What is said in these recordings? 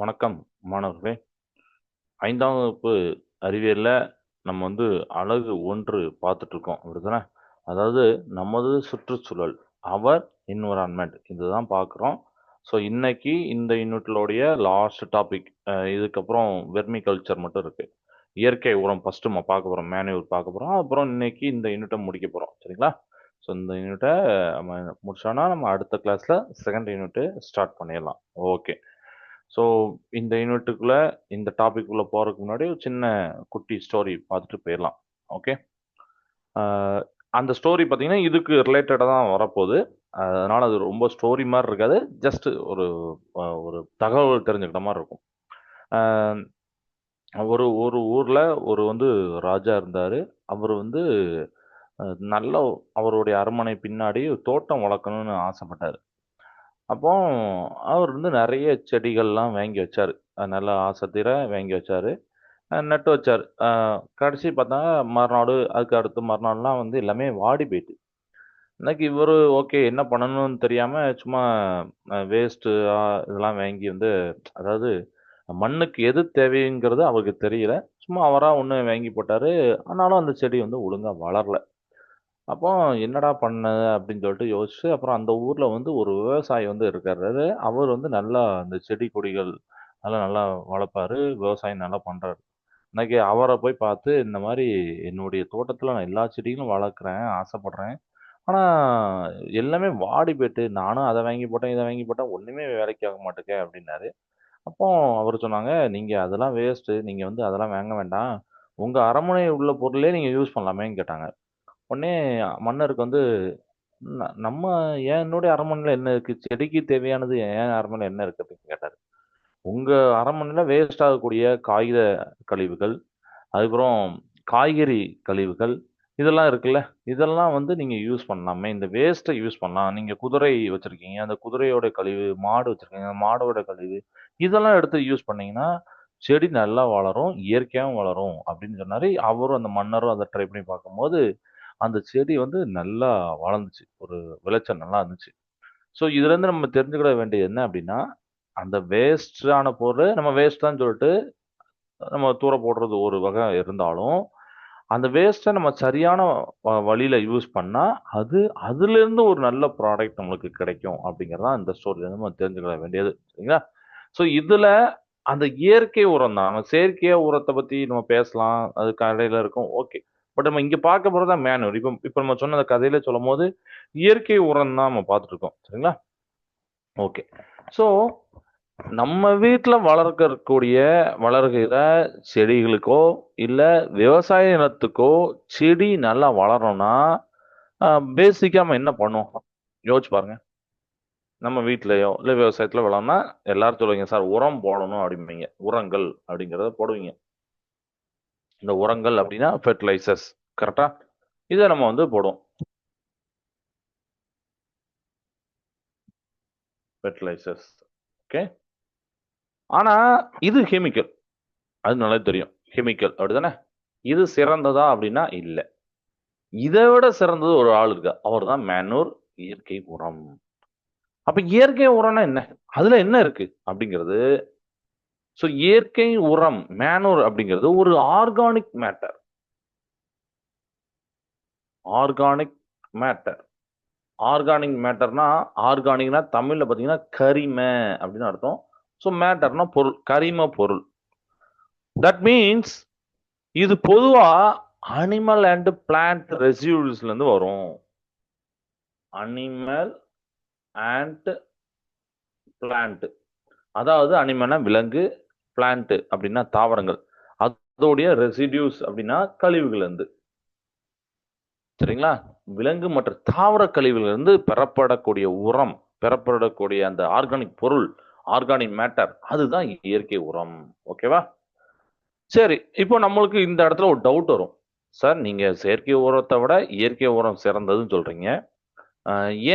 வணக்கம் மாணவர்களே. ஐந்தாம் வகுப்பு அறிவியலில் நம்ம வந்து அழகு ஒன்று பார்த்துட்டு இருக்கோம் அப்படிதானே அதாவது நமது சுற்றுச்சூழல் அவர் என்விரான்மெண்ட் இதுதான் பார்க்குறோம். ஸோ இன்னைக்கு இந்த யூனிட்லோடைய லாஸ்ட் டாபிக் இதுக்கப்புறம் வெர்மி கல்ச்சர் மட்டும் இருக்குது இயற்கை உரம் ஃபஸ்ட்டு நம்ம பார்க்க போகிறோம் மேனுவல் பார்க்க போகிறோம் அப்புறம் இன்னைக்கு இந்த யூனிட்டை முடிக்க போகிறோம் சரிங்களா? ஸோ இந்த யூனிட்டை நம்ம முடிச்சோன்னா நம்ம அடுத்த கிளாஸில் செகண்ட் யூனிட்டு ஸ்டார்ட் பண்ணிடலாம். ஓகே ஸோ இந்த யூனிட்டுக்குள்ளே இந்த டாபிக் உள்ள போறதுக்கு முன்னாடி ஒரு சின்ன குட்டி ஸ்டோரி பார்த்துட்டு போயிடலாம். ஓகே அந்த ஸ்டோரி பார்த்தீங்கன்னா இதுக்கு ரிலேட்டடாக தான் வரப்போகுது. அதனால் அது ரொம்ப ஸ்டோரி மாதிரி இருக்காது. ஜஸ்ட் ஒரு ஒரு தகவல் தெரிஞ்சுக்கிட்ட மாதிரி இருக்கும். ஒரு ஒரு ஊரில் ஒரு வந்து ராஜா இருந்தார். அவர் வந்து நல்ல அவருடைய அரண்மனை பின்னாடி தோட்டம் வளர்க்கணும்னு ஆசைப்பட்டார். அப்போ அவர் வந்து நிறைய செடிகள்லாம் வாங்கி வச்சாரு. அஹ் நல்ல ஆசை தீர வாங்கி வச்சாரு. அஹ் நட்டு வச்சாரு. அஹ் கடைசி பார்த்தா மறுநாள் அதுக்கு அடுத்த மறுநாள்லாம் வந்து எல்லாமே வாடி போயிட்டு. இன்னைக்கு இவர் ஓகே என்ன பண்ணணும்னு தெரியாம சும்மா வேஸ்ட்டு இதெல்லாம் வாங்கி வந்து அதாவது மண்ணுக்கு எது தேவைங்கிறது அவருக்கு தெரியல. சும்மா அவராக ஒன்று வாங்கி போட்டாரு. ஆனாலும் அந்த செடி வந்து ஒழுங்கா வளரல. அப்போ என்னடா பண்ண? அப்படின்னு சொல்லிட்டு யோசிச்சு அப்புறம் அந்த ஊர்ல வந்து ஒரு விவசாயி வந்து இருக்காரு. அவர் வந்து நல்லா அந்த செடி கொடிகள் அதெல்லாம் நல்லா வளர்ப்பாரு. விவசாயம் நல்லா பண்றாரு. இன்னைக்கு அவரை போய் பார்த்து இந்த மாதிரி என்னுடைய தோட்டத்துல நான் எல்லா செடிகளும் வளர்க்குறேன் ஆசைப்படுறேன். ஆனா எல்லாமே வாடி போயிட்டு நானும் அதை வாங்கி போட்டேன் இதை வாங்கி போட்டேன். ஒண்ணுமே வேலைக்கு ஆக மாட்டேங்க அப்படின்னாரு. அப்போ அவர் சொன்னாங்க நீங்க அதெல்லாம் வேஸ்ட் நீங்க வந்து அதெல்லாம் வாங்க வேண்டாம். உங்க அரண்மனை உள்ள பொருளே நீங்க யூஸ் பண்ணலாமேன்னு கேட்டாங்க. உடனே மன்னருக்கு வந்து "ந- நம்ம ஏன் என்னுடைய அரண்மனையில என்ன இருக்கு? செடிக்கு தேவையானது ஏன் அரண்மனையில என்ன இருக்கு? அப்படின்னு கேட்டாரு. உங்க அரண்மனையில வேஸ்ட் ஆகக்கூடிய காகித கழிவுகள் அதுக்கப்புறம் காய்கறி கழிவுகள் இதெல்லாம் இருக்குல்ல? இதெல்லாம் வந்து நீங்க யூஸ் பண்ணலாமே இந்த வேஸ்ட்டை யூஸ் பண்ணலாம் நீங்க குதிரை வச்சிருக்கீங்க அந்த குதிரையோட கழிவு மாடு வச்சிருக்கீங்க மாடோட கழிவு இதெல்லாம் எடுத்து யூஸ் பண்ணீங்கன்னா செடி நல்லா வளரும் இயற்கையாகவும் வளரும். அப்படின்னு சொன்னாரு. அவரும் அந்த மன்னரும் அதை ட்ரை பண்ணி பார்க்கும்போது அந்த செடி வந்து நல்லா வளர்ந்துச்சு. ஒரு விளைச்சல் நல்லா இருந்துச்சு. ஸோ இதுலேருந்து நம்ம தெரிஞ்சுக்கிட வேண்டியது என்ன அப்படின்னா அந்த வேஸ்டான பொருள் நம்ம வேஸ்ட் தான் சொல்லிட்டு நம்ம தூர போடுறது ஒரு வகை இருந்தாலும் அந்த வேஸ்ட்டை நம்ம சரியான வ- யூஸ் பண்ணால் அது அதுலேருந்து ஒரு நல்ல ப்ராடக்ட் நம்மளுக்கு கிடைக்கும் அப்படிங்கிறதான் இந்த ஸ்டோரியிலேருந்து நம்ம தெரிஞ்சுக்கிட வேண்டியது. சரிங்களா? ஸோ இதில் அந்த இயற்கை உரம் தான். நம்ம செயற்கையாக உரத்தை பற்றி நம்ம பேசலாம். அது கடையில் இருக்கும். ஓகே பட் நம்ம இங்க பார்க்க போறது தான் இப்போ இப்போ நம்ம சொன்ன அந்த கதையில சொல்லும் போது இயற்கை உரம் தான் நம்ம பார்த்துட்டு இருக்கோம் சரிங்களா? ஓகே ஸோ நம்ம வீட்டில் வளர்க்கக்கூடிய வளர்கிற செடிகளுக்கோ இல்லை விவசாய நிலத்துக்கோ செடி நல்லா வளரணும்னா பேசிக்காக நம்ம என்ன பண்ணுவோம்? யோசிச்சு பாருங்க. நம்ம வீட்லேயோ இல்லை விவசாயத்தில் வளரணும்னா எல்லாரும் சொல்லுவீங்க சார் உரம் போடணும் அப்படிம்பீங்க. உரங்கள் அப்படிங்கிறத போடுவீங்க. இந்த உரங்கள் அப்படின்னா ஃபெர்டிலைசர்ஸ் கரெக்டா இதை நம்ம வந்து போடுவோம். ஃபெர்டிலைசர்ஸ் ஓகே ஆனா இது கெமிக்கல் அது நல்லா தெரியும். கெமிக்கல் அப்படிதானே இது சிறந்ததா அப்படின்னா இல்லை. இதை விட சிறந்தது ஒரு ஆள் இருக்கா அவர் தான் மேனூர் இயற்கை உரம். அப்ப இயற்கை உரம்னா என்ன? அதுல என்ன இருக்கு? அப்படிங்கிறது ஸோ இயற்கை உரம் மேனூர் அப்படிங்கிறது ஒரு organic matter organic matter organic மேட்டர்னா ஆர்கானிக்னா தமிழில் பார்த்தீங்கன்னா கரிம அப்படின்னு அர்த்தம். ஸோ மேட்டர்னா பொருள் கரிம பொருள். தட் மீன்ஸ் இது பொதுவாக அனிமல் அண்ட் பிளான்ட் ரெசியூல்ஸ்லேருந்து வரும். அனிமல் அண்ட் பிளான்ட் அதாவது அனிமல்னா விலங்கு பிளான்ட் அப்படின்னா தாவரங்கள். அதோடைய ரெசிடியூஸ் அப்படின்னா கழிவுகள் இருந்து சரிங்களா? விலங்கு மற்றும் தாவர கழிவுகள் இருந்து பெறப்படக்கூடிய உரம் பெறப்படக்கூடிய அந்த ஆர்கானிக் பொருள் ஆர்கானிக் மேட்டர் அதுதான் இயற்கை உரம். ஓகேவா சரி இப்போ நம்மளுக்கு இந்த இடத்துல ஒரு டவுட் வரும். சார் நீங்க செயற்கை உரத்தை விட இயற்கை உரம் சிறந்ததுன்னு சொல்றீங்க.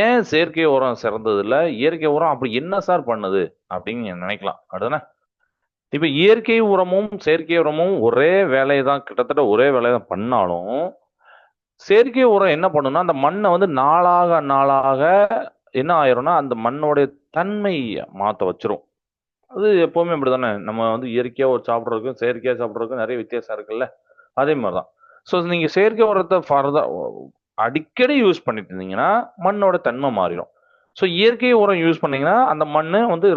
ஏன் செயற்கை உரம் சிறந்தது இல்லை இயற்கை உரம் அப்படி என்ன சார் பண்ணுது? அப்படின்னு நினைக்கலாம். அடுத்தானே இப்போ இயற்கை உரமும் செயற்கை உரமும் ஒரே வேலையை தான் கிட்டத்தட்ட ஒரே வேலையை தான் பண்ணாலும் செயற்கை உரம் என்ன பண்ணுன்னா அந்த மண்ணை வந்து நாளாக நாளாக என்ன ஆயிரும்னா அந்த மண்ணோடைய தன்மையை மாற்ற வச்சிரும். அது எப்போவுமே அப்படி தானே நம்ம வந்து இயற்கையாக ஒரு சாப்பிட்றதுக்கும் செயற்கையாக சாப்பிட்றதுக்கும் நிறைய வித்தியாசம் இருக்குல்ல? அதே மாதிரி தான் ஸோ நீங்கள் செயற்கை உரத்தை ஃபர்தர் அடிக்கடி யூஸ் பண்ணிட்டு இருந்தீங்கன்னா மண்ணோட தன்மை மாறிடும். ஸோ இயற்கை உரம் யூஸ் பண்ணீங்கன்னா அந்த மண் வந்து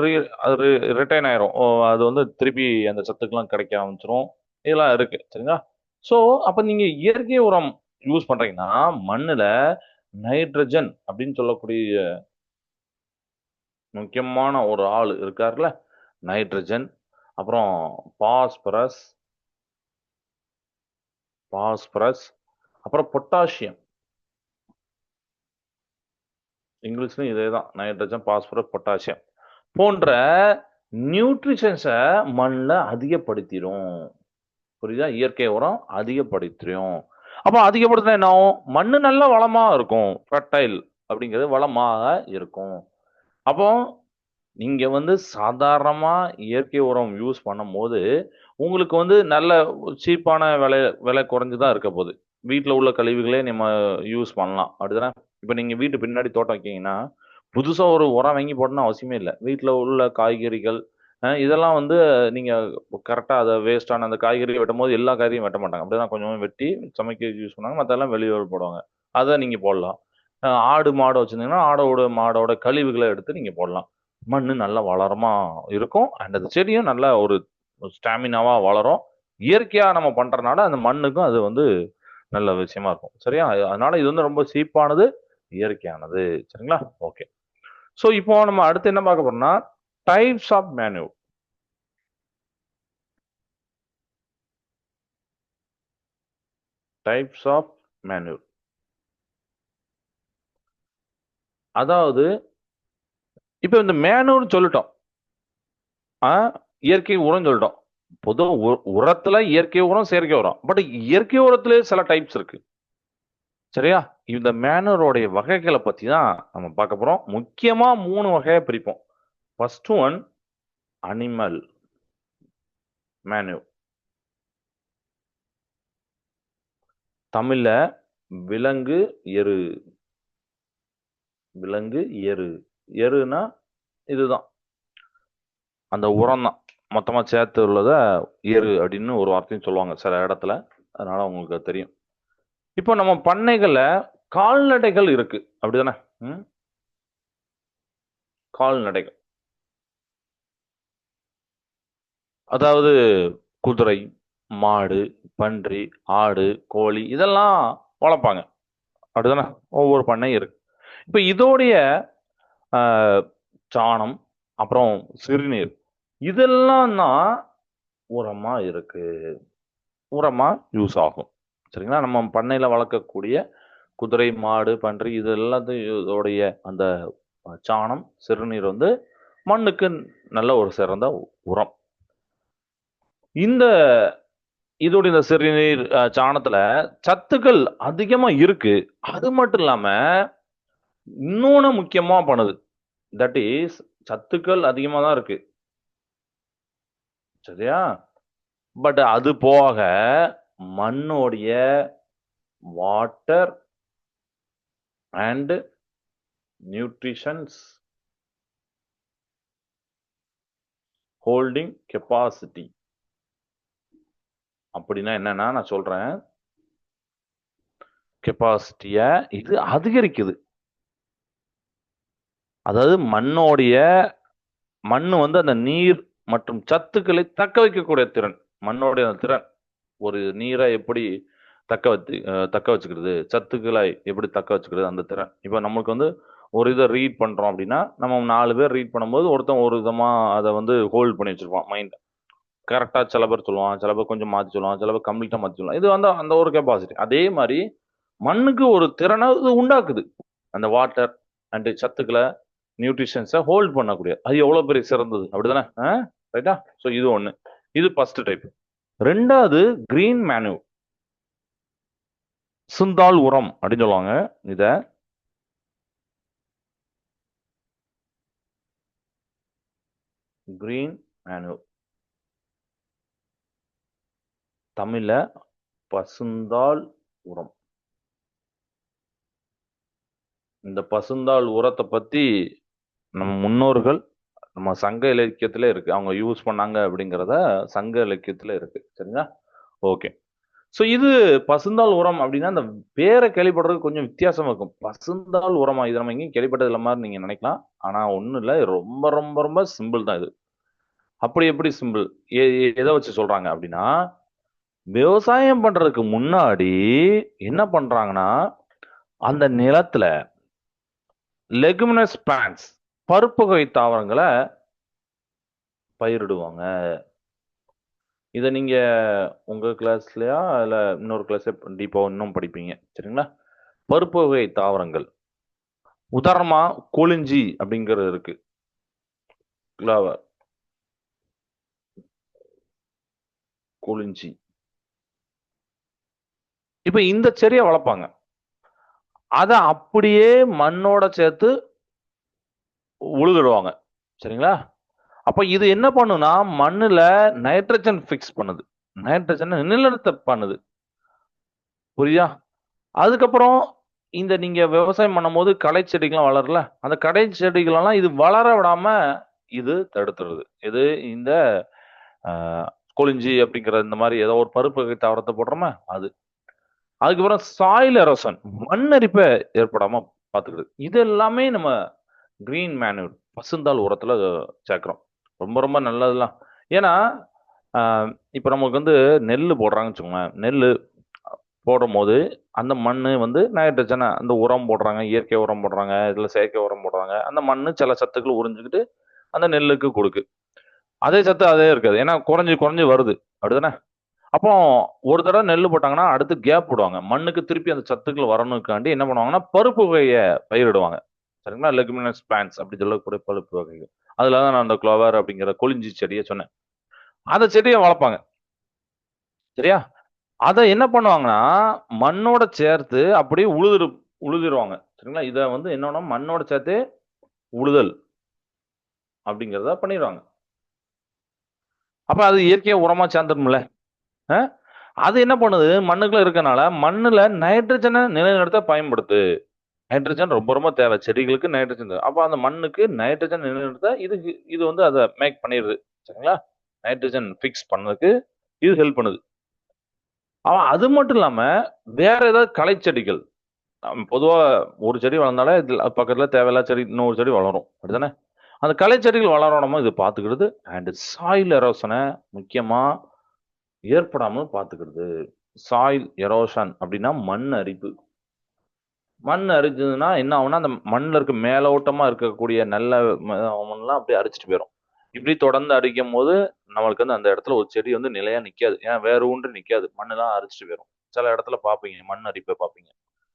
அது ரிட்டைன் ஆயிரும். ஓ, அது வந்து திருப்பி அந்த சத்துக்கெல்லாம் கிடைக்க ஆரம்பிச்சிரும். இதெல்லாம் இருக்கு சரிங்களா? ஸோ அப்போ நீங்க இயற்கை உரம் யூஸ் பண்றீங்கன்னா மண்ணுல நைட்ரஜன் அப்படின்னு சொல்லக்கூடிய முக்கியமான ஒரு ஆள் இருக்கார்ல நைட்ரஜன் அப்புறம் பாஸ்பரஸ் பாஸ்பரஸ் அப்புறம் பொட்டாசியம் இங்கிலீஷ்லையும் இதே தான் நைட்ரஜன் பாஸ்பரஸ் பொட்டாசியம் போன்ற நியூட்ரிஷன்ஸை மண்ணில் அதிகப்படுத்திடும் புரியுதா? இயற்கை உரம் அதிகப்படுத்திடும் அப்போ அதிகப்படுத்தினா என்ன ஆகும்? மண் நல்ல வளமாக இருக்கும். ஃபர்டைல் அப்படிங்கிறது வளமாக இருக்கும். அப்போ நீங்கள் வந்து சாதாரணமாக இயற்கை உரம் யூஸ் பண்ணும்போது உங்களுக்கு வந்து நல்ல சீப்பான விலை விலை குறைஞ்சு தான் இருக்க போகுது. வீட்டில் உள்ள கழிவுகளே நம்ம யூஸ் பண்ணலாம். அப்படிதானே? இப்போ நீங்கள் வீட்டு பின்னாடி தோட்டம் வைக்கிங்கன்னா புதுசாக ஒரு உரம் வாங்கி போடணும் அவசியமே இல்லை. வீட்டில் உள்ள காய்கறிகள் இதெல்லாம் வந்து நீங்கள் கரெக்டாக அதை வேஸ்டான அந்த காய்கறி வெட்டும் போது எல்லா காய்கறியும் வெட்ட மாட்டாங்க. அப்படிதான் கொஞ்சம் வெட்டி சமைக்க யூஸ் பண்ணாங்க. மற்றெல்லாம் வெளியே போடுவாங்க. அதை நீங்கள் போடலாம். ஆடு மாடு வச்சிருந்தீங்கன்னா ஆடோட மாடோட கழிவுகளை எடுத்து நீங்கள் போடலாம். மண் நல்லா வளரமா இருக்கும். அண்ட் அந்த செடியும் நல்ல ஒரு ஸ்டாமினாவாக வளரும். இயற்கையாக நம்ம பண்ணுறனால அந்த மண்ணுக்கும் அது வந்து நல்ல விஷயமா இருக்கும். சரியா? அதனால இது வந்து ரொம்ப சீப்பானது இயற்கையானது. சரிங்களா? ஓகே ஸோ இப்போ நம்ம அடுத்து என்ன பார்க்க போறோம்னா types of manure types of manure அதாவது இப்போ இந்த மேனூர்னு சொல்லிட்டோம். ஆ? இயற்கை உரம் சொல்லிட்டோம். பொது உ- உரத்துல இயற்கை உரம் செயற்கை உரம். பட் இயற்கை உரத்திலே சில டைப்ஸ் இருக்கு. சரியா? இந்த மேனரோடைய வகைகளை பத்தி தான் நம்ம பார்க்க போறோம். முக்கியமா மூணு வகையை பிரிப்போம். ஃபர்ஸ்ட் ஒன் அனிமல் மேனு தமிழ்ல விலங்கு எரு. விலங்கு எரு. எருனா இதுதான். அந்த உரம் தான் மொத்தமாக சேர்த்து உள்ளதை ஏறு அப்படின்னு ஒரு வார்த்தையும் சொல்லுவாங்க சில இடத்துல. அதனால உங்களுக்கு அது தெரியும். இப்போ நம்ம பண்ணைகளில் கால்நடைகள் இருக்கு. அப்படிதானே? ம்? கால்நடைகள். அதாவது குதிரை மாடு பன்றி ஆடு கோழி இதெல்லாம் வளர்ப்பாங்க. அப்படிதானே? ஒவ்வொரு பண்ணையும் இருக்கு. இப்போ இதோடைய ஆஹ், சாணம் அப்புறம் சிறுநீர். இதெல்லாம் தான் உரமா இருக்கு. உரமா யூஸ் ஆகும். சரிங்களா? நம்ம பண்ணையில வளர்க்கக்கூடிய குதிரை மாடு பன்றி இது எல்லாத்தையும் இதோடைய அந்த சாணம் சிறுநீர் வந்து மண்ணுக்கு நல்ல ஒரு சிறந்த உரம். இந்த இதோடைய இந்த சிறுநீர் சாணத்துல சத்துக்கள் அதிகமா இருக்கு. அது மட்டும் இல்லாம இன்னொன்னு முக்கியமா பண்ணுது. தட் இஸ் சத்துக்கள் அதிகமா தான் இருக்கு. சரியா? பட் அது போக மண்ணுடைய water and nutritions holding capacity அப்படின்னா என்னன்னா நான் சொல்றேன். கெப்பாசிட்டிய இது அதிகரிக்குது. அதாவது மண்ணோடைய மண்ணு வந்து அந்த நீர் மற்றும் சத்துக்களை தக்க வைக்கக்கூடிய திறன் மண்ணுடைய திறன். ஒரு நீரை எப்படி தக்க வச்சு தக்க வச்சுக்கிறது சத்துக்களை எப்படி தக்க வச்சுக்கிறது அந்த திறன். இப்போ நம்மளுக்கு வந்து ஒரு இதை ரீட் பண்ணுறோம் அப்படின்னா நம்ம நாலு பேர் ரீட் பண்ணும்போது ஒருத்தன் ஒரு விதமாக அதை வந்து ஹோல்ட் பண்ணி வச்சுருப்பான் மைண்ட் கரெக்டாக சில பேர் சொல்லுவான் சில பேர் கொஞ்சம் மாற்றி சொல்லுவான் சில பேர் கம்ப்ளீட்டாக மாற்றி சொல்லுவான் இது வந்து அந்த ஒரு கெப்பாசிட்டி அதே மாதிரி மண்ணுக்கு ஒரு திறனை இது உண்டாக்குது. அந்த வாட்டர் அண்டு சத்துக்களை நியூட்ரிஷன்ஸை ஹோல்ட் பண்ணக்கூடிய. அது எவ்வளோ பெரிய சிறந்தது? அப்படிதானே ரைட்டா ஸோ இது ஒன்று இது ஃபர்ஸ்ட் டைப் ரெண்டாவது கிரீன் மேனு சுந்தால் உரம் அப்படின்னு சொல்லுவாங்க. இத கிரீன் மேனு தமிழ பசுந்தாள் உரம். இந்த பசுந்தாள் உரத்தை பத்தி நம் முன்னோர்கள் நம்ம சங்க இலக்கியத்துல இருக்கு. அவங்க யூஸ் பண்ணாங்க அப்படிங்கிறத சங்க இலக்கியத்துல இருக்கு. சரிங்களா? ஓகே ஸோ இது பசுந்தால் உரம் அப்படின்னா அந்த பேரை கேள்விப்படுறதுக்கு கொஞ்சம் வித்தியாசமா இருக்கும். பசுந்தால் உரமா? இது நம்ம எங்கேயும் கேள்விப்பட்டது இல்லை மாதிரி நீங்க நினைக்கலாம். ஆனா ஒன்றும் இல்லை. ரொம்ப ரொம்ப ரொம்ப சிம்பிள் தான் இது. அப்படி எப்படி சிம்பிள் எதை வச்சு சொல்றாங்க அப்படின்னா விவசாயம் பண்றதுக்கு முன்னாடி என்ன பண்றாங்கன்னா அந்த நிலத்துல லெகுமினஸ் பிளான்ஸ் பருப்பு வகை தாவரங்களை பயிரிடுவாங்க. இதை நீங்க உங்க கிளாஸ்லயா இல்ல இன்னொரு கிளாஸ் டீப்பா இன்னும் படிப்பீங்க சரிங்களா? பருப்பு வகை தாவரங்கள். உதாரணமா கொளிஞ்சி அப்படிங்கிறது இருக்கு. கிளாவர் கொளிஞ்சி இப்ப இந்த செடியை வளர்ப்பாங்க. அதை அப்படியே மண்ணோட சேர்த்து உழுதுடுவாங்க. சரிங்களா? அப்போ இது என்ன பண்ணுன்னா மண்ணில் நைட்ரஜன் ஃபிக்ஸ் பண்ணுது. நைட்ரஜனை நிலநிறுத்த பண்ணுது. புரியுதா? அதுக்கப்புறம் இந்த நீங்க விவசாயம் பண்ணும்போது களை செடிகள்லாம் வளரல அந்த கடை செடிகளெல்லாம் இது வளர விடாம இது தடுத்துருது. இது இந்த கொளிஞ்சி அப்படிங்கிற இந்த மாதிரி ஏதோ ஒரு பருப்பு வகை தாவரத்தை போடுறோமா அது. அதுக்கப்புறம் சாயில் எரோசன் மண்ணரிப்பை ஏற்படாம பார்த்துக்கிடுது. இது எல்லாமே நம்ம க்ரீன் மேன்யூர் பசுந்தாள் உரத்தில் சேர்க்குறோம். ரொம்ப ரொம்ப நல்லதுலாம் ஏன்னா இப்போ நமக்கு வந்து நெல் போடுறாங்கன்னு வச்சுக்கோங்களேன். நெல் போடும் போது அந்த மண் வந்து நைட்ரஜனை அந்த உரம் போடுறாங்க இயற்கை உரம் போடுறாங்க இதில் செயற்கை உரம் போடுறாங்க. அந்த மண் சில சத்துக்கள் உறிஞ்சிக்கிட்டு அந்த நெல்லுக்கு கொடுக்கு. அதே சத்து அதே இருக்காது. ஏன்னா குறைஞ்சி குறைஞ்சி வருது. அப்படிதானே? அப்போ ஒரு தடவை நெல் போட்டாங்கன்னா அடுத்து கேப் விடுவாங்க மண்ணுக்கு திருப்பி அந்த சத்துக்கள் வரணுக்காண்டி என்ன பண்ணுவாங்கன்னா பருப்பு வகையை பயிரிடுவாங்க. சரிங்களா? லெகுமினஸ் பிளான்ஸ் அப்படி சொல்லக்கூடிய பழுப்பு வகைகள். அதில் தான் நான் அந்த குளோவர் அப்படிங்கிற கொளிஞ்சி செடியை சொன்னேன். அந்த செடியை வளர்ப்பாங்க. சரியா? அதை என்ன பண்ணுவாங்கன்னா மண்ணோட சேர்த்து அப்படியே உழுது உழுதிடுவாங்க சரிங்களா? இதை வந்து என்னன்னா மண்ணோட சேர்த்து உழுதல் அப்படிங்கிறத பண்ணிடுவாங்க. அப்போ அது இயற்கையாக உரமாக சேர்ந்துடும்ல அது என்ன பண்ணுது? மண்ணுக்குள்ள இருக்கனால மண்ணில் நைட்ரஜனை நிலைநிறுத்த பயன்படுத்து. நைட்ரஜன் ரொம்ப ரொம்ப தேவை. செடிகளுக்கு நைட்ரஜன் தேவை. அப்போ அந்த மண்ணுக்கு நைட்ரஜன் நிலைநிறுத்த இது இது வந்து அதை மேக் பண்ணிடுது. சரிங்களா? நைட்ரஜன் ஃபிக்ஸ் பண்ணதுக்கு இது ஹெல்ப் பண்ணுது. அவன் அது மட்டும் இல்லாமல் வேற ஏதாவது களை செடிகள் நம்ம ஒரு செடி வளர்ந்தாலே இதில் பக்கத்தில் தேவையில்லா செடி இன்னொரு செடி வளரும். அப்படிதானே அந்த களை செடிகள் வளராம இது பார்த்துக்கிறது அண்ட் சாயில் எரோசனை முக்கியமாக ஏற்படாமல் பார்த்துக்கிறது. சாயில் எரோஷன் அப்படின்னா மண் அரிப்பு. மண் அரிஞ்சதுன்னா என்ன ஆகும்னா அந்த மண்ணில் இருக்க மேலோட்டமா இருக்கக்கூடிய நல்ல ம- மண்ணெல்லாம் அப்படியே அரிச்சிட்டு போயிடும் இப்படி தொடர்ந்து அடிக்கும் போது நம்மளுக்கு வந்து அந்த இடத்துல ஒரு செடி வந்து நிலையா நிக்காது. ஏன்னா வேற ஊன்று நிக்காது. மண்ணெல்லாம் அரிச்சிட்டு போயிடும் சில இடத்துல பார்ப்பீங்க மண் அரிப்பை பார்ப்பீங்க.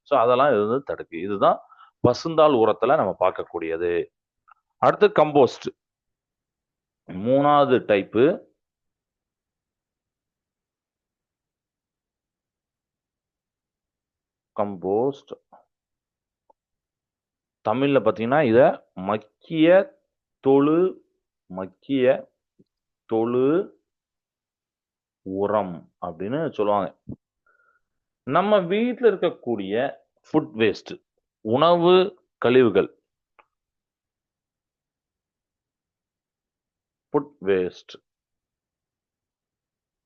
ஸோ அதெல்லாம் இது வந்து தடுக்கு. இதுதான் பசுந்தாள் உரத்துல நம்ம பார்க்கக்கூடியது. அடுத்து கம்போஸ்ட் மூணாவது டைப்பு கம்போஸ்ட் தமிழில் பார்த்தீங்கன்னா இதை மக்கிய தொழு மக்கிய தொழு உரம் அப்படின்னு சொல்லுவாங்க. நம்ம வீட்டில் இருக்கக்கூடிய ஃபுட் வேஸ்ட் உணவு கழிவுகள் ஃபுட் வேஸ்ட்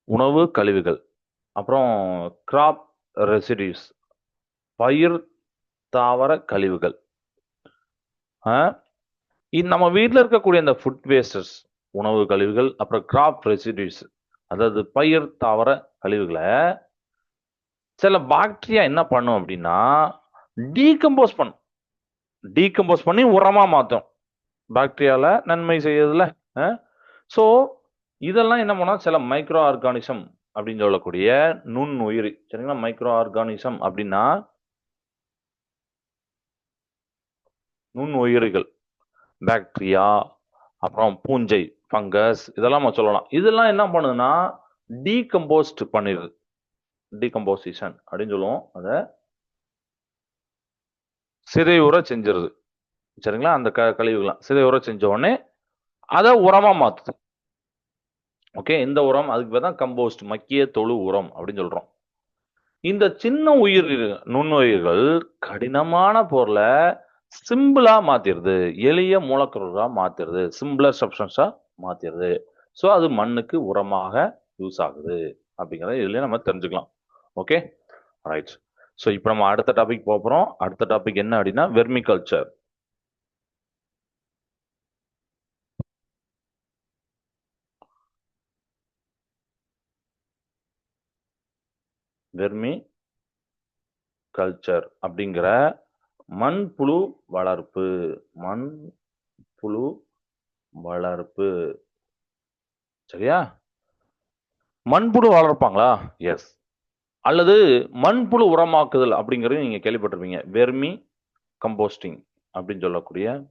உணவு கழிவுகள் அப்புறம் கிராப் ரெசிடியூஸ் பயிர் தாவர கழிவுகள். நம்ம வீட்டில் இருக்கக்கூடிய இந்த ஃபுட் வேஸ்டஸ் உணவு கழிவுகள் அப்புறம் கிராப் ரெசிடியூஸ் அதாவது பயிர் தாவர கழிவுகளை சில பாக்டீரியா என்ன பண்ணும் அப்படின்னா டீகம்போஸ் பண்ணும். டீகம்போஸ் பண்ணி உரமாக மாற்றும். பாக்டீரியாவில் நன்மை செய்யறதுல ஸோ இதெல்லாம் என்ன பண்ணால் சில மைக்ரோ ஆர்கானிசம் அப்படின்னு சொல்லக்கூடிய நுண்ணுயிரி சரிங்களா? மைக்ரோ ஆர்கானிசம் அப்படின்னா நுண்ணுயிர்கள் பாக்டீரியா அப்புறம் பூஞ்சை ஃபங்கஸ் இதெல்லாம் நம்ம சொல்லலாம். இதெல்லாம் என்ன பண்ணுதுன்னா டீகம்போஸ்ட் பண்ணிடுது. டீகம்போசிஷன் அப்படின்னு சொல்லுவோம். அதை சிதைவுற செஞ்சிருது. சரிங்களா? அந்த க கழிவுகள்லாம். சிதைவுற செஞ்ச உடனே அதை உரமா மாற்றுது ஓகே? இந்த உரம் அதுக்கு பேர் தான் கம்போஸ்ட் மக்கிய தொழு உரம் அப்படின்னு சொல்றோம். இந்த சின்ன உயிர் நுண்ணுயிர்கள் கடினமான பொருளை சிம்பிளா மாத்திருது. எளிய மூலக்கூறுகளா மாத்திருது. சிம்பிளர் சப்ஸ்டன்ஸா மாத்திருது. ஸோ அது மண்ணுக்கு உரமாக யூஸ் ஆகுது. அப்படிங்கிறத இதுல நம்ம தெரிஞ்சுக்கலாம். ஓகே ரைட் ஸோ இப்போ நம்ம அடுத்த டாபிக் போகிறோம் அடுத்த டாபிக் என்ன அப்படின்னா வெர்மி கல்ச்சர் வெர்மி கல்ச்சர் அப்படிங்கிற மண்புழு வளர்ப்பு. மண்புழு வளர்ப்பு. சரியா? மண்புழு வளர்ப்பாங்களா? எஸ் அல்லது மண்புழு உரமாக்குதல் அப்படிங்கிறது நீங்க கேள்விப்பட்டிருப்பீங்க. வெர்மி கம்போஸ்டிங் அப்படின்னு சொல்லக்கூடிய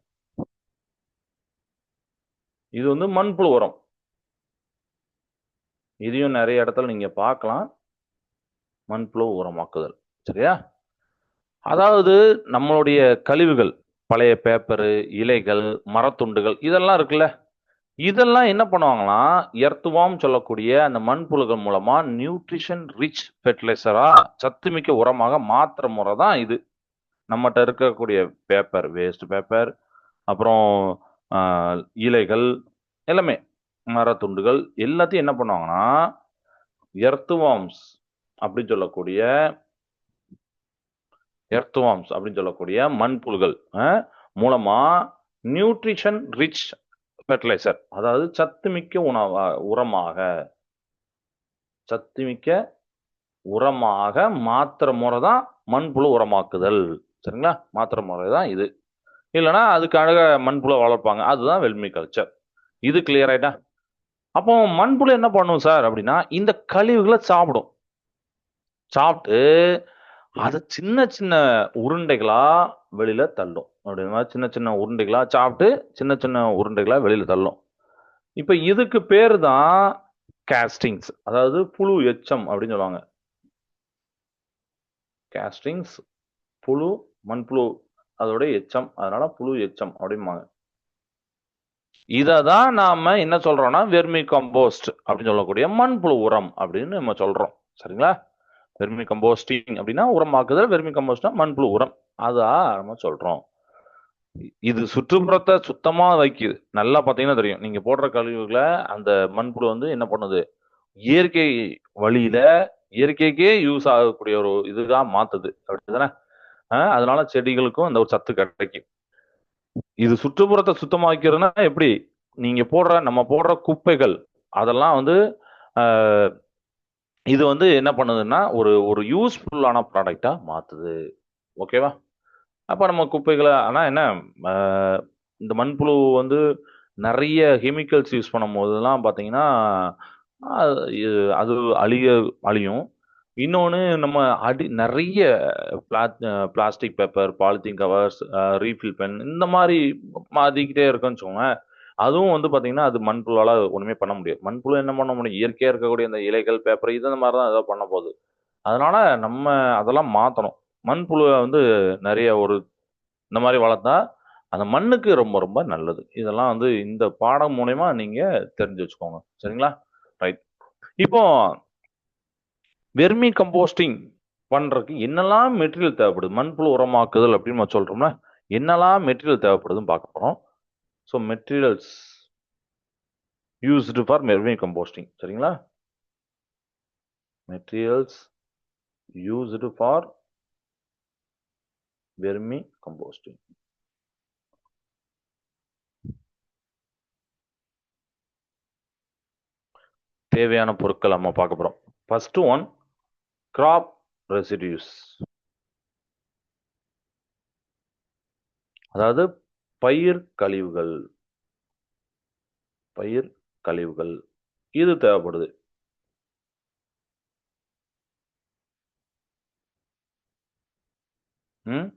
இது வந்து மண்புழு உரம். இதையும் நிறைய இடத்துல நீங்க பார்க்கலாம். மண்புழு உரமாக்குதல். சரியா? அதாவது நம்மளுடைய கழிவுகள் பழைய பேப்பரு இலைகள் மரத்துண்டுகள் இதெல்லாம் இருக்குல்ல? இதெல்லாம் என்ன பண்ணுவாங்கன்னா எர்த்துவாம் சொல்லக்கூடிய அந்த மண்புழுகள் மூலமா நியூட்ரிஷன் ரிச் ஃபெர்டிலைசரா சத்துமிக்க உரமாக மாற்றுற முறை தான் இது. நம்மகிட்ட இருக்கக்கூடிய பேப்பர் வேஸ்ட் பேப்பர் அப்புறம் இலைகள் எல்லாமே மரத்துண்டுகள் எல்லாத்தையும் என்ன பண்ணுவாங்கன்னா எர்த்துவாம்ஸ் அப்படின்னு சொல்லக்கூடிய எர்த்வாம்ஸ் அப்படின்னு சொல்லக்கூடிய மண்புழுகள் மூலமா நியூட்ரிஷன் ரிச் ஃபெர்டிலைசர் அதாவது சத்துமிக்க உணவா உரமாக சத்துமிக்க உரமாக மாத்திர முறை தான் மண்புழு உரமாக்குதல். சரிங்களா? மாத்திர முறை தான் இது. இல்லைன்னா அதுக்காக மண்புழு வளர்ப்பாங்க. அதுதான் வெல்மி கல்ச்சர். இது கிளியர் ஆயிட்டா? அப்போ மண்புழு என்ன பண்ணும் சார் அப்படின்னா இந்த கழிவுகளை சாப்பிடும். சாப்பிட்டு அதை சின்ன சின்ன உருண்டைகளா வெளியில தள்ளும். அப்படி மாதிரி சின்ன சின்ன உருண்டைகளா சாப்பிட்டு சின்ன சின்ன உருண்டைகளா வெளியில தள்ளும். இப்ப இதுக்கு பேர் தான் கேஸ்டிங்ஸ் அதாவது புழு எச்சம் அப்படின்னு சொல்லுவாங்க. கேஸ்டிங்ஸ் புழு மண்புழு அதோட எச்சம். அதனால புழு எச்சம் அப்படிம்பாங்க. இதை தான் நாம என்ன சொல்றோம்னா வெர்மி கம்போஸ்ட் அப்படின்னு சொல்லக்கூடிய மண்புழு உரம் அப்படின்னு நம்ம சொல்றோம். சரிங்களா? வெர்மி கம்போஸ்டிங் அப்படின்னா உரமாக்குதல் வெர்மி கம்போஸ்ட்னா மண்புழு உரம். அதா நம்ம சொல்றோம். இது சுற்றுப்புறத்தை சுத்தமா வைக்குது. நல்லா பாத்தீங்கன்னா தெரியும். நீங்க போடுற கழிவுகளை அந்த மண்புழு வந்து என்ன பண்ணுது? இயற்கை வழியில இயற்கைக்கே யூஸ் ஆகக்கூடிய ஒரு இதுதான் மாத்துது. அப்படிதானே அதனால செடிகளுக்கும் அந்த ஒரு சத்து கிடைக்கும். இது சுற்றுப்புறத்தை சுத்தமாக்கிறதுனா எப்படி? நீங்க போடுற நம்ம போடுற குப்பைகள் அதெல்லாம் வந்து ஆஹ், இது வந்து என்ன பண்ணுதுன்னா ஒரு ஒரு யூஸ்ஃபுல்லான ப்ராடக்டாக மாற்றுது ஓகேவா? அப்போ நம்ம குப்பைகளை ஆனால் என்ன இந்த மண்புழு வந்து நிறைய கெமிக்கல்ஸ் யூஸ் பண்ணும் போதெல்லாம் அது அழிய அழியும். இன்னொன்று நம்ம அடி நிறைய plastic paper polythene covers refill pen இந்த மாதிரி மாற்றிக்கிட்டே இருக்குன்னு வச்சுக்கோங்க அதுவும் வந்து பார்த்தீங்கன்னா அது மண்புழுவால் ஒன்றுமே பண்ண முடியாது. மண்புழு என்ன பண்ண முடியும்? இயற்கையாக இருக்கக்கூடிய அந்த இலைகள் பேப்பர் இது இந்த மாதிரி தான் ஏதோ பண்ண போகுது. அதனால் நம்ம அதெல்லாம் மாற்றணும் மண்புழுவை வந்து நிறைய ஒரு இந்த மாதிரி வளர்த்தா அந்த மண்ணுக்கு ரொம்ப ரொம்ப நல்லது. இதெல்லாம் வந்து இந்த பாடம் மூலயமா நீங்கள் தெரிஞ்சு வச்சுக்கோங்க. சரிங்களா? ரைட் இப்போ வெர்மி கம்போஸ்டிங் பண்ணுறதுக்கு என்னெல்லாம் மெட்டீரியல் தேவைப்படுது? மண்புழு உரமாக்குதல் அப்படின்னு நம்ம சொல்கிறோம்னா என்னெல்லாம் மெட்டீரியல் தேவைப்படுதுன்னு பார்க்க போகிறோம் so materials used for vermicomposting சரிங்களா? Materials used for vermicomposting தேவையான பொருட்கள் நம்ம பார்க்க போகிறோம் ஃபர்ஸ்ட் ஒன் கிராப் ரெசிடியூஸ் அதாவது பயிர் கழிவுகள். பயிர் கழிவுகள். இது தேவைப்படுது. ம்?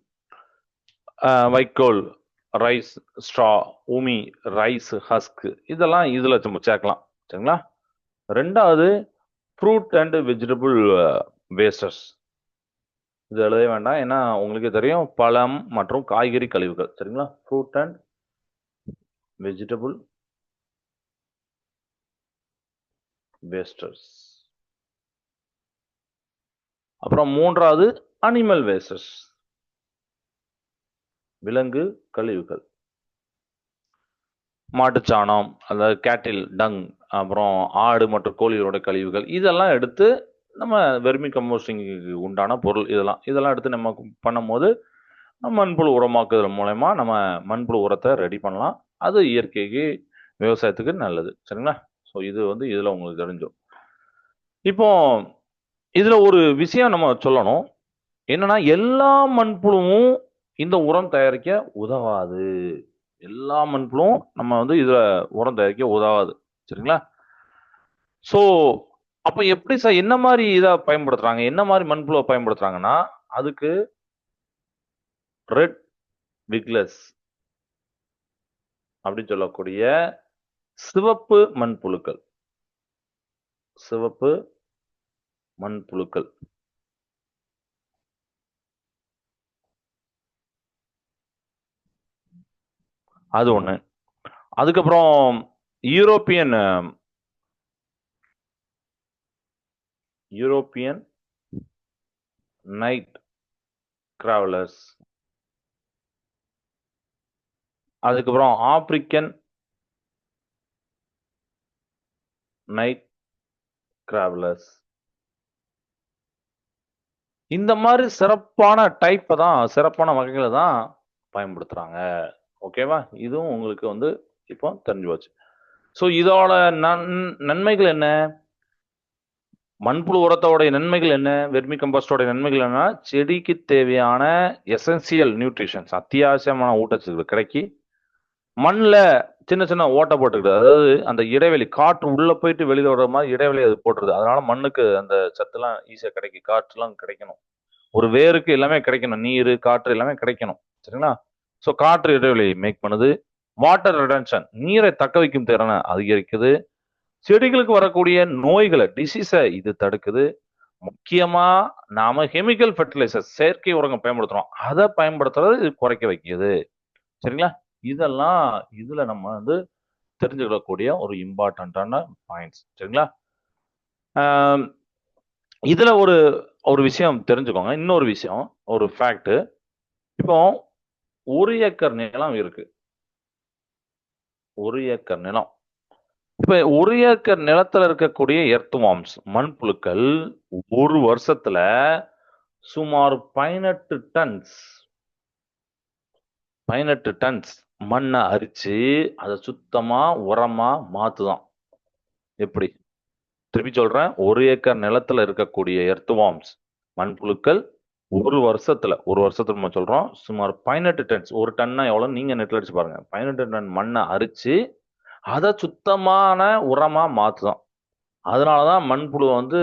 வைக்கோல் ரைஸ் ஸ்ட்ரா உமி ரைஸ் ஹஸ்க். இதெல்லாம் இதில் நம்ம சேர்க்கலாம். சரிங்களா? ரெண்டாவது ஃப்ரூட் அண்ட் வெஜிடபிள் வேஸ்டர்ஸ். இது எழுத வேண்டாம். ஏன்னா உங்களுக்கு தெரியும் பழம் மற்றும் காய்கறி கழிவுகள். சரிங்களா? ஃப்ரூட் அண்ட் வெஜிடபிள் வேஸ்டர்ஸ் அப்புறம் மூன்றாவது அனிமல் வேஸ்டர்ஸ் விலங்கு கழிவுகள். மாட்டுச்சாணம் அதாவது கேட்டில் டங் அப்புறம் ஆடு மற்றும் கோழிகளோட கழிவுகள். இதெல்லாம் எடுத்து நம்ம வெர்மி கம்போஸ்டிங்க்கு உண்டான பொருள் இதெல்லாம். இதெல்லாம் எடுத்து நம்ம பண்ணும்போது மண்புழு உரமாக்குதல் மூலயமா நம்ம மண்புழு உரத்தை ரெடி பண்ணலாம். அது இயற்கைக்கு விவசாயத்துக்கு நல்லது. சரிங்களா? ஸோ இது வந்து இதில் உங்களுக்கு தெரிஞ்சும் இப்போ இதில் ஒரு விஷயம் நம்ம சொல்லணும். என்னன்னா எல்லா மண்புழுவும் இந்த உரம் தயாரிக்க உதவாது. எல்லா மண்புழுவும் நம்ம வந்து இதில் உரம் தயாரிக்க உதவாது. சரிங்களா? ஸோ அப்போ எப்படி சார் என்ன மாதிரி இதை பயன்படுத்துறாங்க? என்ன மாதிரி மண்புழுவை பயன்படுத்துறாங்கன்னா அதுக்கு ரெட் விக்லஸ் அப்படின்னு சொல்லக்கூடிய சிவப்பு மண்புழுக்கள் சிவப்பு மண்புழுக்கள் அது ஒண்ணு. அதுக்கப்புறம் யூரோப்பியன் யூரோப்பியன் நைட் கிராவலர்ஸ் அதுக்கப்புறம் ஆப்பிரிக்கன் நைட் கிராவலர்ஸ் இந்த மாதிரி சிறப்பான டைப்பை தான் சிறப்பான வகைகளை தான் பயன்படுத்துகிறாங்க ஓகேவா இதுவும் உங்களுக்கு வந்து இப்போ தெரிஞ்சு போச்சு. ஸோ இதோட நன் நன்மைகள் என்ன? மண்புழு உரத்தோடைய நன்மைகள் என்ன? வெர்மி கம்போஸ்டோட நன்மைகள் என்ன செடிக்கு தேவையான எசென்சியல் நியூட்ரிஷன்ஸ் அத்தியாவசியமான ஊட்டச்சத்துக்கள் கிடைக்கி மண்ணில் சின்ன சின்ன ஓட்டை போட்டுக்கிட்டு அதாவது அந்த இடைவெளி காற்று உள்ளே போயிட்டு வெளியில வர்ற மாதிரி இடைவெளி அது போட்டுருது. அதனால மண்ணுக்கு அந்த சத்துலாம் ஈஸியாக கிடைக்கும் காற்றுலாம் கிடைக்கணும். ஒரு வேருக்கு எல்லாமே கிடைக்கணும். நீர் காற்று எல்லாமே கிடைக்கணும். சரிங்களா? ஸோ காற்று இடைவெளி மேக் பண்ணுது. வாட்டர் ரிடன்ஷன் நீரை தக்க வைக்கும் திறனை அதிகரிக்குது. செடிகளுக்கு வரக்கூடிய நோய்களை டிசீஸை இது தடுக்குது. முக்கியமா நாம கெமிக்கல் ஃபெர்டிலைசர் செயற்கை உரங்கள் பயன்படுத்துறோம். அதை பயன்படுத்துறது இது குறைக்க வைக்குது. சரிங்களா? இதெல்லாம் இதுல நம்ம வந்து தெரிஞ்சுக்கக்கூடிய ஒரு இம்பார்ட்டண்ட்டான பாயிண்ட்ஸ் சரிங்களா? இதில் இதுல ஒரு ஒரு விஷயம் தெரிஞ்சுக்கோங்க. இன்னொரு விஷயம் ஒரு ஃபேக்ட் இப்போ ஒரு ஏக்கர் நிலம் இருக்கு. ஒரு ஏக்கர் நிலம். இப்ப ஒரு ஏக்கர் நிலத்துல இருக்கக்கூடிய எர்த்வாம்ஸ் மண்புழுக்கள் ஒரு வருஷத்துல சுமார் பதினெட்டு டன்ஸ் பதினெட்டு டன்ஸ் மண்ணை அரிச்சு அதை சுத்தமா உரமா மாத்துதான். எப்படி? திருப்பி சொல்றேன் ஒரு ஏக்கர் நிலத்துல இருக்கக்கூடிய எர்த்வாம்ஸ் மண்புழுக்கள் ஒரு வருஷத்துல ஒரு வருஷத்துல நம்ம சொல்றோம் சுமார் பதினெட்டு டன்ஸ். ஒரு டன்னா எவ்வளவு நீங்க நெட்ல அடிச்சு பாருங்க. பதினெட்டு டன் மண்ணை அரிச்சு அதை சுத்தமான உரமாக உரமா அதனால தான் மண்புழு வந்து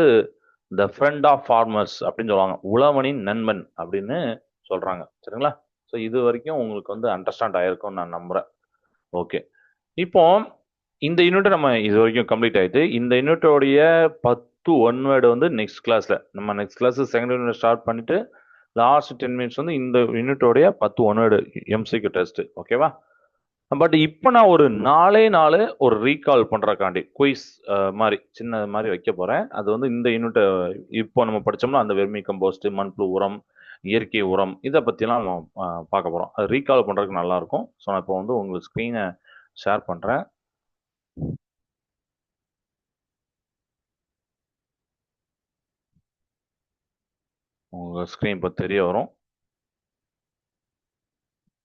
த ஃப்ரெண்ட் ஆஃப் ஃபார்மர்ஸ் அப்படின்னு சொல்லுவாங்க. உழவனின் நண்பன் அப்படின்னு சொல்கிறாங்க சரிங்களா? ஸோ இது வரைக்கும் உங்களுக்கு வந்து அண்டர்ஸ்டாண்ட் ஆயிருக்கும்னு நான் நம்புகிறேன் ஓகே இப்போ இந்த யூனிட் நம்ம இது வரைக்கும் கம்ப்ளீட் ஆயிட்டு இந்த யூனிட்டோடைய பத்து ஒன் வேர்டு வந்து நெக்ஸ்ட் கிளாஸ்ல நம்ம next class second unit start பண்ணிட்டு லாஸ்ட் டென் மினிட்ஸ் வந்து இந்த யூனிட்டோடைய பத்து ஒன் வேர்டு எம்சிக்கு டெஸ்ட் ஓகேவா பட் இப்போ நான் ஒரு நாலே நாள் ஒரு ரீகால் பண்ணுறக்காண்டி குயிஸ் மாதிரி சின்ன மாதிரி வைக்க போகிறேன் அது வந்து இந்த யூனிட்டை இப்போ நம்ம படித்தோம்னா அந்த வெர்மி கம்போஸ்ட் மண்புழு உரம் இயற்கை உரம் இதை பற்றிலாம் நம்ம பார்க்க போகிறோம் அது ரீகால் பண்ணுறதுக்கு நல்லாயிருக்கும் ஸோ நான் இப்போ வந்து உங்களுக்கு ஸ்க்ரீனை ஷேர் பண்ணுறேன் உங்கள் ஸ்க்ரீன் இப்போ தெரிய வரும்.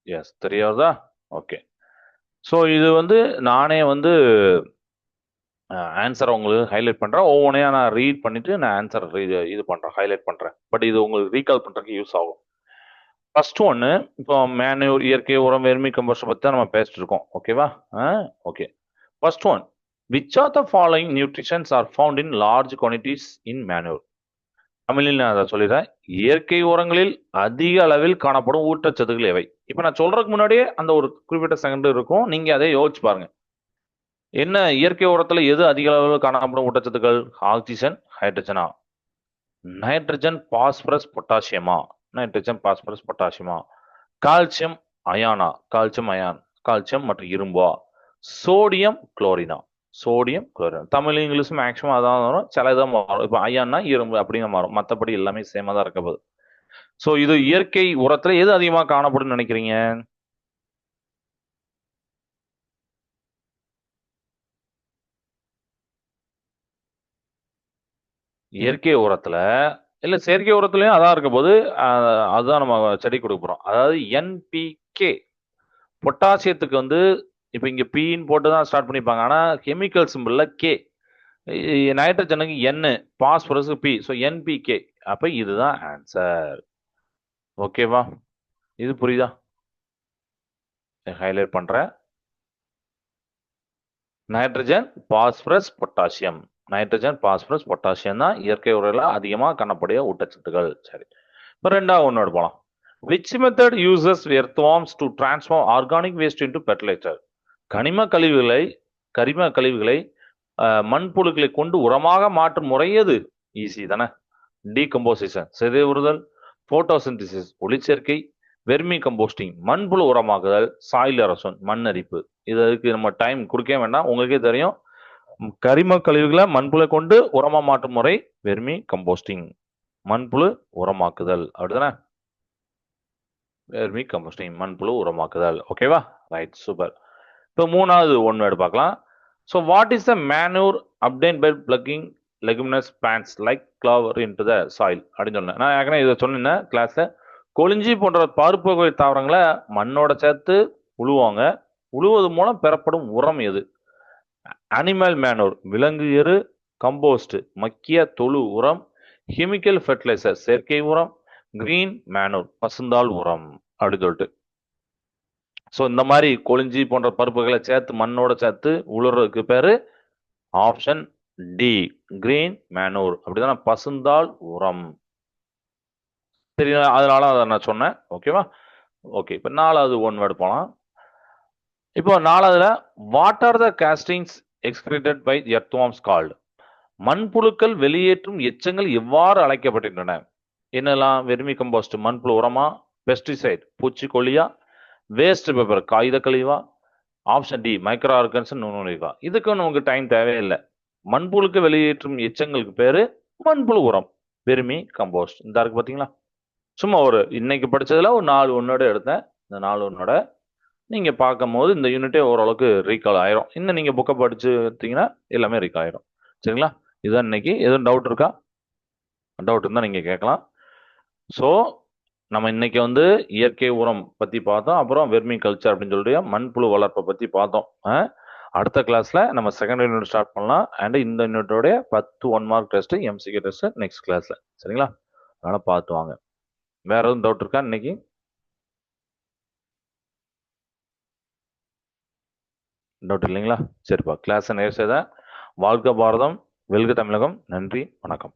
எஸ் தெரிய வருதா ஓகே ஸோ இது வந்து நானே வந்து ஆன்சரை உங்களுக்கு ஹைலைட் பண்ணுறேன் ஒவ்வொன்றையாக நான் ரீட் பண்ணிவிட்டு நான் ஆன்சர் இது பண்ணுறேன் ஹைலைட் பண்ணுறேன் பட் இது உங்களுக்கு ரீகால் பண்ணுறதுக்கு யூஸ் ஆகும். ஃபர்ஸ்ட் ஒன்று இப்போ மேன்யூர் இயற்கை உரம் வெர்மி கம்போஸ்ட் பற்றி தான் நம்ம பேசிட்டு இருக்கோம். ஓகேவா okay first one which are the following nutritions are found in large quantities in manure தமிழில் நான் அதை சொல்லிடுறேன். இயற்கை உரங்களில் அதிக அளவில் காணப்படும் ஊட்டச்சத்துக்கள் எவை? இப்போ நான் சொல்றதுக்கு முன்னாடியே அந்த ஒரு குறிப்பிட்ட செகண்ட் இருக்கும். நீங்க அதை யோசிச்சு பாருங்க. என்ன இயற்கை உரத்துல எது அதிக அளவில் காணப்படும் ஊட்டச்சத்துக்கள்? ஆக்சிஜன் ஹைட்ரஜனா? நைட்ரஜன் பாஸ்பரஸ் பொட்டாசியமா? நைட்ரஜன் பாஸ்பரஸ் பொட்டாசியமா? கால்சியம் அயானா? Calcium iron. கால்சியம் மற்றும் இரும்பா சோடியம் குளோரினா? சோடியம் குளோரினா. தமிழ் இங்கிலீஷும் மேக்ஸிமம் அதான் வரும். சில இதாக மாறும். இப்போ ஐயான்னா இரும்பு அப்படின்னு மாறும். மற்றபடி எல்லாமே சேமாக தான் இருக்க போகுது. ஸோ இது இயற்கை உரத்தில் எது அதிகமாக காணப்படும்னு நினைக்கிறீங்க? இயற்கை உரத்துல இல்ல செயற்கை உரத்துலயும் அதான் இருக்க போது அதுதான் நம்ம செடி கொடுக்க போறோம். அதாவது என்பிகே பொட்டாசியத்துக்கு வந்து இப்போ இங்கே பீன்னு போட்டு தான் ஸ்டார்ட் பண்ணிப்பாங்க ஆனால் கெமிக்கல் சிம்பிளில் கே நைட்ரஜனுக்கு என் பாஸ்பரஸுக்கு பி ஸோ என்பிகே அப்போ இதுதான் ஆன்சர் ஓகேவா இது புரியுதா? ஹைலைட் பண்ணுறேன் nitrogen phosphorus potassium nitrogen phosphorus potassium தான் இயற்கை உரையில் அதிகமாக காணக்கூடிய ஊட்டச்சத்துக்கள். சரி. இப்போ ரெண்டாவது ஒன்றோடு போகலாம் which method uses earthworms to transform organic waste into fertiliser கனிம கழிவுகளை கரிம கழிவுகளை மண்புழுக்களை கொண்டு உரமாக மாற்றும் முறையது ஈஸி தானே. டீகம்போசிஷன் சிதைவுறுதல் போட்டோசிந்தசிஸ் ஒளிச்சேர்க்கை வெர்மி கம்போஸ்டிங் மண்புழு உரமாக்குதல் சாயில் அரசன் மண் அரிப்பு இதுக்கு நம்ம டைம் கொடுக்க வேண்டாம். உங்களுக்கே தெரியும். கரிம கழிவுகளை மண்புழு கொண்டு உரமாக மாற்றும் முறை வெர்மி கம்போஸ்டிங் மண்புழு உரமாக்குதல். அப்படிதானே? வெர்மி கம்போஸ்டிங் மண்புழு உரமாக்குதல். ஓகேவா ரைட் சூப்பர் இப்போ மூணாவது ஒன்று எடுத்து பார்க்கலாம். So what is the manure obtained by plucking leguminous plants like clover into the soil அப்படின்னு சொன்னேன். நான் ஏற்கனவே இதை சொன்னேன் கிளாஸில் கொளிஞ்சி போன்ற பருப்பு வகை தாவரங்களை மண்ணோட சேர்த்து உழுவாங்க உழுவது மூலம் பெறப்படும் உரம் எது? அனிமல் மேனூர் விலங்கு எரு கம்போஸ்ட் மக்கிய தொழு உரம் கெமிக்கல் ஃபெர்டிலைசர் செயற்கை உரம் கிரீன் மேனூர் பசுந்தாள் உரம் அப்படின்னு சொல்லிட்டு. ஸோ இந்த மாதிரி கொளிஞ்சி போன்ற பருப்புகளை சேர்த்து மண்ணோட சேர்த்து உழுறதுக்கு பேர் ஆப்ஷன் டி கிரீன் மேனூர் அப்படிதானே? பசுந்தாள் உரம். சரி அதனால அதை நான் சொன்னேன். ஓகேவா ஓகே இப்போ நாலாவது ஒன் வேர்டு போகலாம் இப்போ நாலாவதுல what are the castings excreted by earthworms called மண்புழுக்கள் வெளியேற்றும் எச்சங்கள் எவ்வாறு அழைக்கப்படுகின்றன என்னெல்லாம்? வெர்மி கம்போஸ்ட் மண்புழு உரமா? பெஸ்டிசைட் பூச்சிக்கொல்லியா? வேஸ்ட் பேப்பர் காகித கழிவா? ஆப்ஷன் டி மைக்ரோ ஆர்கன்ஸ் நுண்ணுயிரிவா இதுக்கு நமக்கு டைம் தேவையில்லை. மண்புழுக்கு வெளியேற்றும் எச்சங்களுக்கு பேரு மண்புழு உரம் வெறுமி கம்போஸ்ட் இந்த இருக்கு பார்த்தீங்களா சும்மா ஒரு இன்னைக்கு படிச்சதுல ஒரு நாலு ஒன்னோட எடுத்தேன். இந்த நாலு ஒன்னோட நீங்க பார்க்கும் போது இந்த யூனிட்டே ஓரளவுக்கு ரீகால் ஆயிரும். இன்னும் நீங்க புக்கை படிச்சு எடுத்தீங்கன்னா எல்லாமே ரீகால் ஆயிரும். சரிங்களா? இதுதான் இன்னைக்கு. எதுவும் டவுட் இருக்கா? டவுட் இருந்தால் நீங்கள் கேட்கலாம். ஸோ நம்ம இன்னைக்கு வந்து இயற்கை உரம் பற்றி பார்த்தோம். அப்புறம் வெர்மி கல்ச்சர் அப்படின்னு சொல்லிட்டு மண்புழு வளர்ப்பை பற்றி பார்த்தோம். ஆ? அடுத்த கிளாஸில் நம்ம செகண்ட் யூனிட் ஸ்டார்ட் பண்ணலாம். அண்ட் இந்த யூனிட்டோடைய பத்து one mark test MCQ test next கிளாஸில் சரிங்களா? அதனால் பார்த்து வாங்க. வேறு எதுவும் டவுட் இருக்கா இன்னைக்கு? டவுட் இல்லைங்களா? சரிப்பா. கிளாஸ் நேர் செய்த வாழ்க பாரதம் வெல்க தமிழகம். நன்றி வணக்கம்.